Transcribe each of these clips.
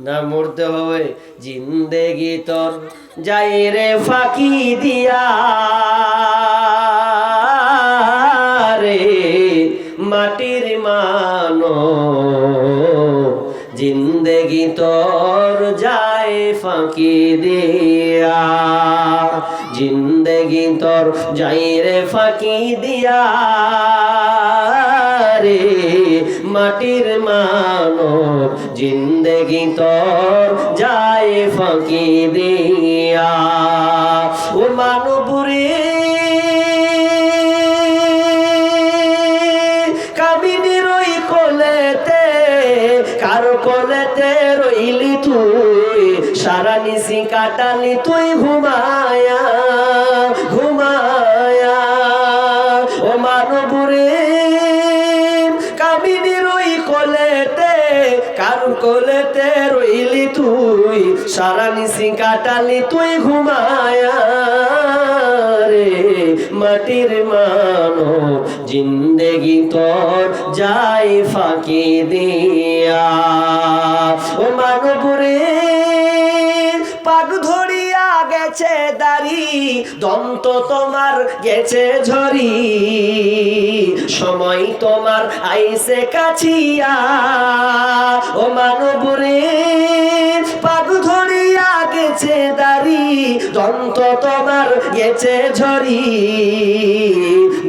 না মরতে হবে, জিন্দেগি তোর। যাই রে ফাঁকি দিয়া। রে মাটির মানো জিন্দেগি তোর। যায় ফাঁকি দিয়া। জিন্দেগি তোর, যাই রে ফাঁকি দিয়া। রে, মাটির মানো জিন্দেগি তোর যায় ফাঁকি দিয়া। ও ওই কোলেতে, কারও সারা নিশি কাটালি তুই ঘুমায়া ঘুমায়া কোলেতে রইলি তুই, সারা নিশি কাটালি তুই ঘুমায়া রে। মাটির মানো জিন্দেগি তোর, যাই ফাঁকি দিয়া। ও মানবরে দন্ত তোমার গেছে ঝরি। সময় তোমার আইসে কাছিয়া। ও মানবরে গেছে দাড়ি, দন্ত তোমার গেছে ঝরি।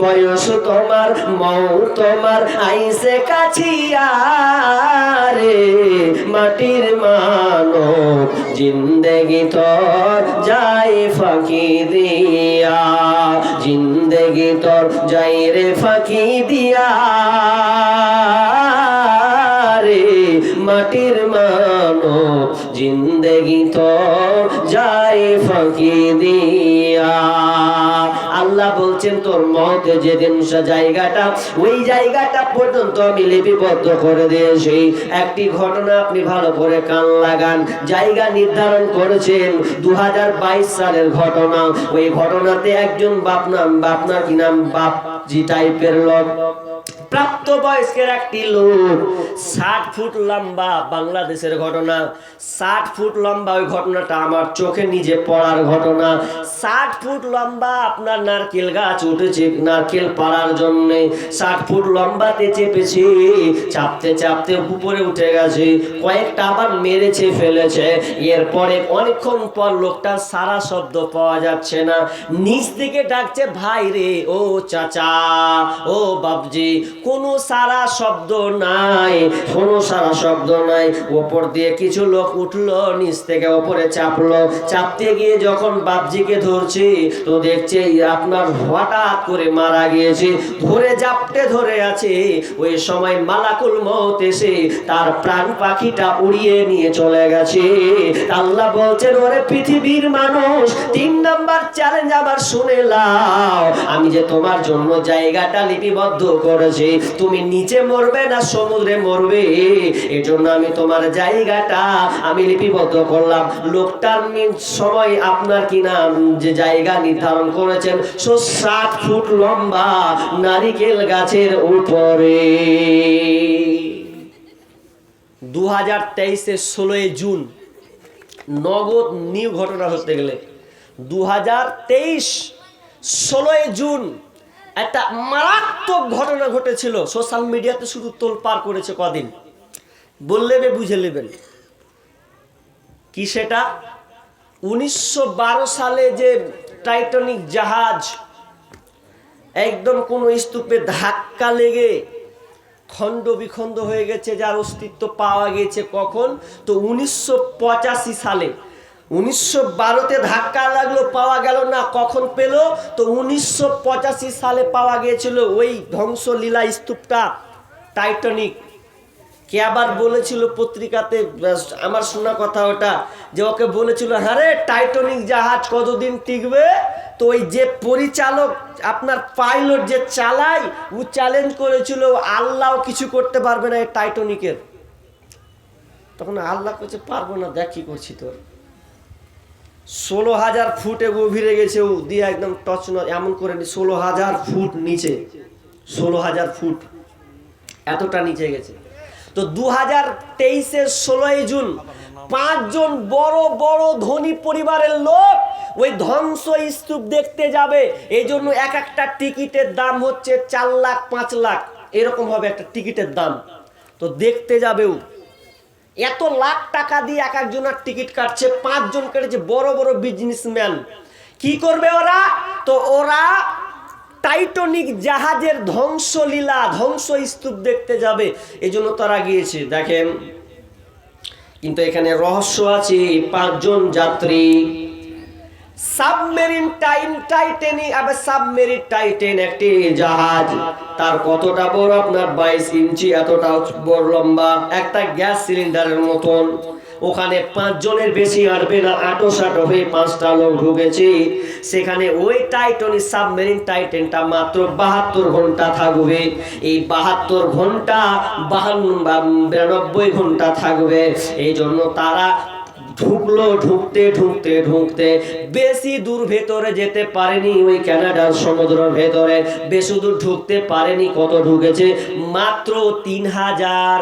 বয়স তোমার, মৌ তোমার, আইসে কাছিয়া রে মাটির মানো জিন্দেগি তোর যাই ফাঁকি দিয়া। জিন্দেগি তোর যাই রে ফাঁকি দিয়া। রে মাটির মানো জিন্দেগি তো যাই ফাঁকি দিয়া। আল্লাহ বলছেন, তোর মতে যেদিন সে জায়গাটা, ওই জায়গাটা পর্যন্ত আমি লিপিবদ্ধ করে দিয়েছি। একটি ঘটনা আপনি ভালো করে কান লাগান। জায়গা নির্ধারণ করেছেন দু হাজার বাইশ সালের ঘটনা। ওই ঘটনাতে একজন বাপ নাম বাপনা কি নাম? বাপজি টাইপের লোক। প্রাপ্ত বয়স্কের একটি লোক, ষাট ফুট লম্বা, বাংলাদেশের ঘটনা। ষাট ফুট লম্বা ওই ঘটনাটা আমার চোখে নিজে পড়ার ঘটনা। ষাট ফুট লম্বা আপনার নারকেল গাছ উঠেছে নারকেল পাড়ার জন্য। ষাট ফুট লম্বাতে চেপেছে, চাপতে চাপতে উপরে উঠে গেছে, কয়েকটা আবার মেরেছে, ফেলেছে। এরপরে অনেকক্ষণ পর লোকটার সারা শব্দ পাওয়া যাচ্ছে না। নিচ থেকে ডাকছে, ভাই রে, ও চাচা, ও বাবজি কোনো সারা শব্দ নাই, কোনো সারা শব্দ নাই। ওপর দিয়ে কিছু লোক উঠল, নিচ থেকে ওপরে চাপলো। চাপতে গিয়ে যখন বাবজিকে ধরছে, তো দেখছে আপনার হঠাৎ করে মারা গিয়েছে। ধরে জাপটে ধরে আছে। ওই সময় মালাকুল মত এসে তার প্রাণ পাখিটা উড়িয়ে নিয়ে চলে গেছে। আল্লাহ বলছেন, ওরে পৃথিবীর মানুষ, তিন নাম্বার চ্যালেঞ্জ আবার শুনে লাও আমি যে তোমার জন্য জায়গাটা লিপিবদ্ধ করেছি তুমি নিচে মরবে না সমুদ্রে মরবে। এই জন্য আমি তোমার জায়গাটা আমি লিপিবদ্ধ করলাম। লোকটার সময় আপনার কি নাম? যে জায়গা নির্ধারণ করেছেন, সো ষাট ফুট লম্বা নারিকেল গাছের উপরে। দু হাজার তেইশের ষোলোই জুন, নগদ নিউ ঘটনা হতে গেলে। দু হাজার তেইশ ষোলোই জুন একটা মারাত্মক ঘটনা ঘটেছিল সোশ্যাল মিডিয়াতে শুধু তোল পার করেছে কদিন। বললে বে, বুঝে নেবেন। কি সেটা? উনিশশো বারো সালে যে টাইটানিক জাহাজ একদম কোনো স্তূপে ধাক্কা লেগে খণ্ড বিখণ্ড হয়ে গেছে, যার অস্তিত্ব পাওয়া গেছে কখন? তো উনিশশো পঁচাশি সালে উনিশশো বারোতে ধাক্কা লাগল, পাওয়া গেল না, কখন পেল? তো উনিশশো পঁচাশি সালে পাওয়া গিয়েছিল ওই ধ্বংসলীলা স্তূপটা টাইটানিক কে আবার বলেছিল পত্রিকাতে আমার শোনা কথা ওটা, যে ওকে বলেছিল হ্যাঁ রে টাইটানিক জাহাজ কতদিন টিকবে? তো ওই যে পরিচালক, আপনার পাইলট যে চালায়, ও চ্যালেঞ্জ করেছিল, আল্লাহ কিছু করতে পারবে না এই টাইটনিকের তখন আল্লাহ করছে পারব না, দেখ করছি তোর। ষোলো হাজার ফুটে গভীরে গেছে ও, দিয়ে একদম টচ এমন করে নি, ষোলো হাজার ফুট নিচে, ষোলো হাজার ফুট এতটা নিচে গেছে। তো দু হাজার তেইশের ষোলোই জুন পাঁচজন বড় বড় ধনী পরিবারের লোক ওই ধ্বংস স্তূপ দেখতে যাবে। এই জন্য এক একটা টিকিটের দাম হচ্ছে চার লাখ, পাঁচ লাখ। এরকম হবে একটা টিকিটের দাম। তো দেখতে যাবেও এত লাখ টাকা দিয়ে এক একজনের টিকিট কাটছে, পাঁচজন কেটেছে, বড় বড় বিজনেসম্যান কি করবে ওরা? তো ওরা টাইটনিক জাহাজের ধ্বংসলীলা ধ্বংস স্তূপ দেখতে যাবে। এই জন্য তারা গিয়েছে। দেখেন, কিন্তু এখানে রহস্য আছে, পাঁচজন যাত্রী সাবমেরিন টাইম টাইটেনি আবার সাবমেরিন টাইটেন একটি জাহাজ। তার কতটা বড় আপনার বাইশ ইঞ্চি এতটা বড় লম্বা, একটা গ্যাস সিলিন্ডারের মতন। ওখানে পাঁচ জনের বেশি আটবে না আটো সাটো হয়ে পাঁচটা লোক ঢুকেছে। সেখানে ওই টাইটনি সাবমেরিন টাইটেনটা মাত্র বাহাত্তর ঘণ্টা থাকবে। এই বাহাত্তর ঘণ্টা, বাহান্ন বিরানব্বই ঘণ্টা থাকবে। এই জন্য তারা ঢুকলো, ঢুকতে ঢুকতে ঢুকতে বেশি দূর ভেতরে যেতে পারেনি ওই কানাডার সমুদ্রের ভেতরে। বেশি দূর ঢুকতে পারেনি কত ঢুকেছে? মাত্র তিন হাজার,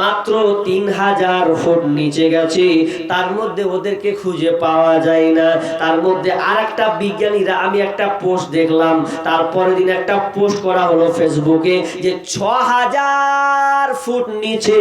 মাত্র তিন হাজার ফুট নিচে গেছে। তার মধ্যে ওদেরকে খুঁজে পাওয়া যায় না। তার মধ্যে আর একটা বিজ্ঞানীরা, আমি একটা পোস্ট দেখলাম, তারপরের দিন একটা পোস্ট করা হলো ফেসবুকে যে ছ হাজার ফুট নিচে,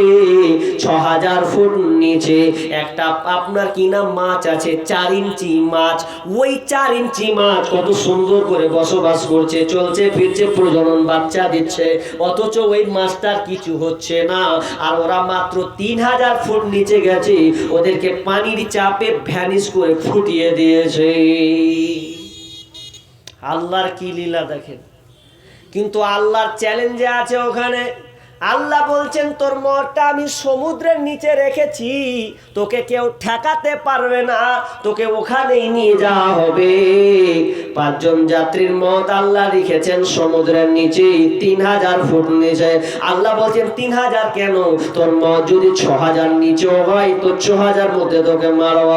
ছ হাজার ফুট নিচে একটা আপনার কি না মাছ আছে? চার ইঞ্চি মাছ। ওই চার ইঞ্চি মাছ কত সুন্দর করে বসবাস করছে, চলছে, ফিরছে, প্রজনন বাচ্চা দিচ্ছে। অথচ ওই মাছটার কিছু হচ্ছে না। আর ওরা মাত্র তিন হাজার ফুট নিচে গেছে। ওদেরকে পানির চাপে ভ্যানিশ করে ফুটিয়ে দিয়েছে। আল্লাহর কি লীলা দেখেন? কিন্তু আল্লাহর চ্যালেঞ্জে আছে ওখানে। আল্লাহ বলছেন, তোর মরটা আমি সমুদ্রের নিচে রেখেছি। তোকে কেউ ঠেকাতে পারবে না। তোকে ওখানেই নিয়ে যাওয়া হবে। পাঁচজন যাত্রীর মত আল্লাহ লিখেছেন, সমুদ্রের নিচে তিন হাজার ফুট নিচে। আল্লাহ বলছেন, তিন হাজার কেন? তোর মত যদি ছ হাজার নিচেও হয়, তো ছ হাজার মধ্যে তোকে মারব।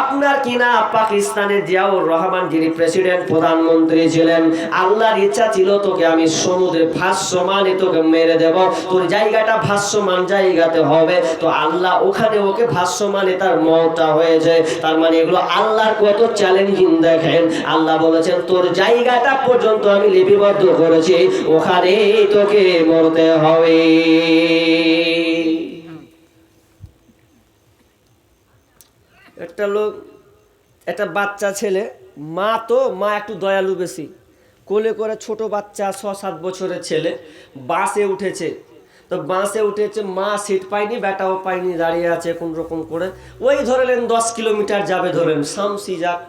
আপনার কিনা পাকিস্তানের জিয়াউর রহমান, যিনি প্রেসিডেন্ট, প্রধানমন্ত্রী ছিলেন, আল্লাহর ইচ্ছা ছিল তোকে আমি সমুদ্রে ফাঁস সমানে তোকে মেরে দেব। তোর জায়গাটা ভাষ্যমান জায়গাতে হবে। তো আল্লাহ ওখানে ওকে ভাষ্যমানে তার মতটা হয়েছে। তার মানে এগুলো আল্লাহর কত চ্যালেঞ্জিং দেখেন। আল্লাহ বলেছেন, তোর জায়গাটা পর্যন্ত আমি লিপিবদ্ধ করেছি। ওখানে তোকে মরতে হবে। একটা লোক, একটা বাচ্চা ছেলে, মা তো, মা একটু দয়ালু বেশি। কোলে করে ছোট বাচ্চা ছ সাত বছরের ছেলে, বাসে উঠেছে। তো বাসে উঠেছে, মা সিট পায়নি, বেটাও পায়নি, দাঁড়িয়ে আছে কোন রকম করে। ওই ধরলেন দশ কিলোমিটার যাবে ধরেন শামসি যাক।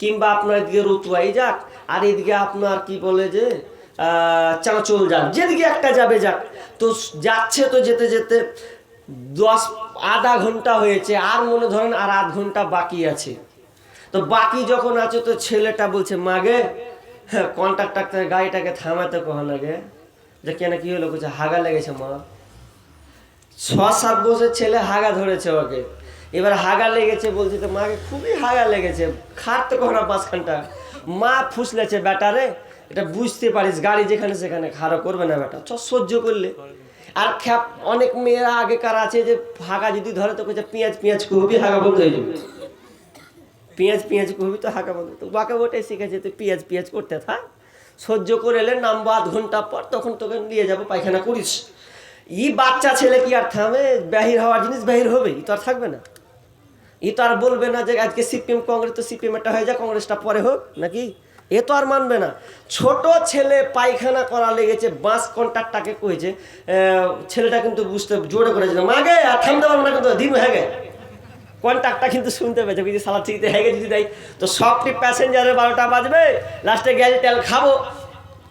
কিংবা আপনার এদিকে রতুয়াই যাক, আর এদিকে আপনার কি বলে যে চাঁচল যাক, যেদিকে একটা যাবে যাক। তো যাচ্ছে তো যেতে যেতে দশ, আধা ঘণ্টা হয়েছে, আর মনে ধরেন আর আধ ঘণ্টা বাকি আছে। তো বাকি যখন আছে তো ছেলেটা বলছে মাগে হ্যাঁ কন্ট্রাক্টার গাড়িটাকে থামাতে কখন আগে যে কেন কি হলো বলছে, হাগা লেগেছে মা। ছ সাত বছর ছেলে হাগা ধরেছে ওকে। এবার হাগা লেগেছে বলছে তো মাকে, খুবই হাগা লেগেছে। খাটতে কখন মাঝখানটা মা ফুসলেছে ব্যাটারে এটা বুঝতে পারিস, গাড়ি যেখানে সেখানে খাড়া করবে না বেটা চ সহ্য করলে। আর খ্যাপ, অনেক মেয়েরা আগেকার আছে যে হাগা যদি ধরে তো কইছে পেঁয়াজ পেঁয়াজ খুবই হাগা বন্ধ হয়ে যাবে পেঁয়াজ পেঁয়াজ করবি তো হাগা বন্ধ তো বাঁকা ওটাই শিখেছে, তুই পেঁয়াজ পেঁয়াজ করতে থাক। সহ্য করে এলে নামবো আধ ঘণ্টা পর তখন তোকে নিয়ে যাব পায়খানা করিস। ই বাচ্চা ছেলে কি আর থামে? বাহির হওয়ার জিনিস বাহির হবে ই তো আর থাকবে না। ই তো আর বলবে না যে আজকে সিপিএম, কংগ্রেস তো সিপিএম একটা হয়ে যায় কংগ্রেসটা পরে হোক, নাকি? এ তো আর মানবে না। ছোট ছেলে পায়খানা করা লেগেছে, বাস কন্ট্রাক্টটাকে কয়েছে ছেলেটা কিন্তু বুঝতে জোরে করেছে মাগে, আর থামতে পারব না কিন্তু, দিন হয়ে গেছে। কন্ট্রাক্টটা কিন্তু শুনতে পেয়েছে যদি সালা ঠিক হেগে যদি দেয় তো সবটি প্যাসেঞ্জারের বারোটা বাজবে লাস্টে গ্যাল তেল খাব।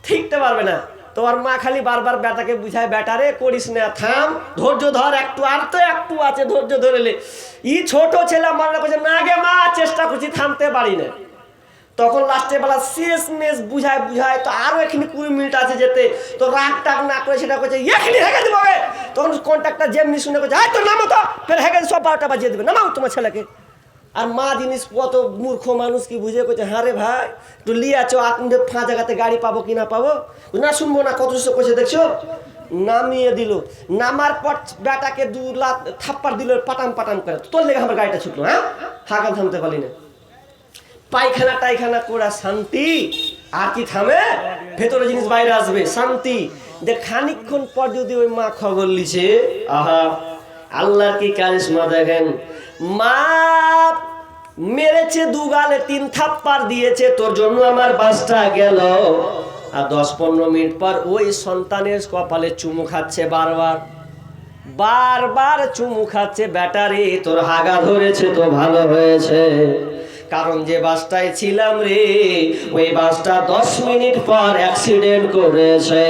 ঠিকতে পারবে না। তোমার মা খালি বারবার বেটাকে বুঝায় বেটারে করিস না, থাম। ধৈর্য ধর, একটু আর তো একটু আছে, ধৈর্য ধরেলে ই ছোট ছেলে, মারলে করছে না গে মা, চেষ্টা করছি, থামতে পারি না। তখন লাস্টে বেলা শেষ বুঝায় বুঝায়, তো আরও এখানে কুড়ি মিনিট আছে যেতে। তো রাগ টাগ না করে সেটা করছে, এখানে হেগে দিব। তখন কন্ট্রাক্টটা যেমনি শুনে করছে এই তো নামো তো! ফের হেগে সব বারোটা বাজিয়ে দেবে, নামাও তোমার ছেলেকে। আর মা জিনিস কত মূর্খ মানুষ কি বুঝে করছে হ্যাঁ রে ভাই, একটু লিয়ে আছো আপনাদের ফাঁ জায়গাতে গাড়ি পাবো কি না পাবো? না, শুনব না, কত কিছু করছে, দেখছ? নামিয়ে দিল। নামার পর বেটাকে দু লাত থাপ্পার দিল, পাটাম পাটাম করে। তোর লেগে আমার গাড়িটা ছুটলো হ্যাঁ? হাকাল থামতে পারলি না। পায়খানা টাইখানা করা শান্তি। আর কি থামে? ভেতরে জিনিস বাইরে আসবে, শান্তি। যে খানিকক্ষণ পর যদি ওই মা খবর লিছে, আহা, আল্লাহর কি কারিশমা দেখেন? মা মেরেছে দু গালে, তিন থাপ্পার দিয়েছে, তোর জন্য আমার বাসটা গেল। আর দশ পনেরো মিনিট পর ওই সন্তানের কপালে চুমু খাচ্ছে বারবার। বারবার চুমু খাচ্ছে, ব্যাটারি, তোর হাগা ধরেছে তো ভালো হয়েছে। কারণ যে বাসটায় ছিলাম রে, ওই বাসটা দশ মিনিট পর অ্যাক্সিডেন্ট করেছে।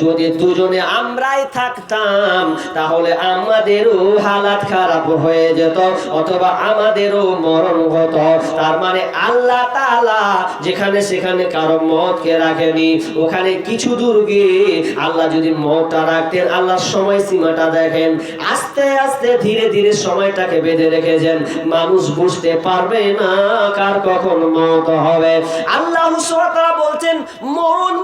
যদি দুজনে আমরাই থাকতাম, তাহলে আমাদেরও হালাত খারাপ হয়ে যেত, অথবা আমাদেরও মরণ হতো। তার মানে আল্লাহ তাআলা যেখানে সেখানে কারও মতকে রাখেনি, ওখানে কিছু দূর গিয়ে আল্লাহ যদি মতটা রাখতেন আল্লাহর সময় সীমাটা দেখেন। আস্তে আস্তে ধীরে ধীরে সময়টাকে বেঁধে রেখেছেন। মানুষ বুঝতে পারবে না, কার কখন মত হবে? আল্লাহ বলছেন, মরণ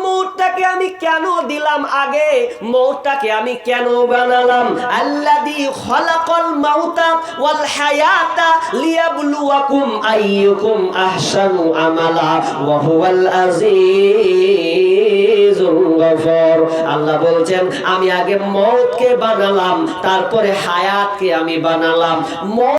আমি কেন দিলাম আগে? মৌতটাকে আমি কেন বানালাম? আল্লাযী খলাকাল মাউতা ওয়াল হায়াতা লিয়াবলুয়াকুম আইয়ুকুম আহসানু আমালা, ওয়া হুয়াল আজিজুল গফর। আল্লাহ বলছেন, আমি আগে মৌতকে বানালাম, তারপরে হায়াতকে আমি বানালাম।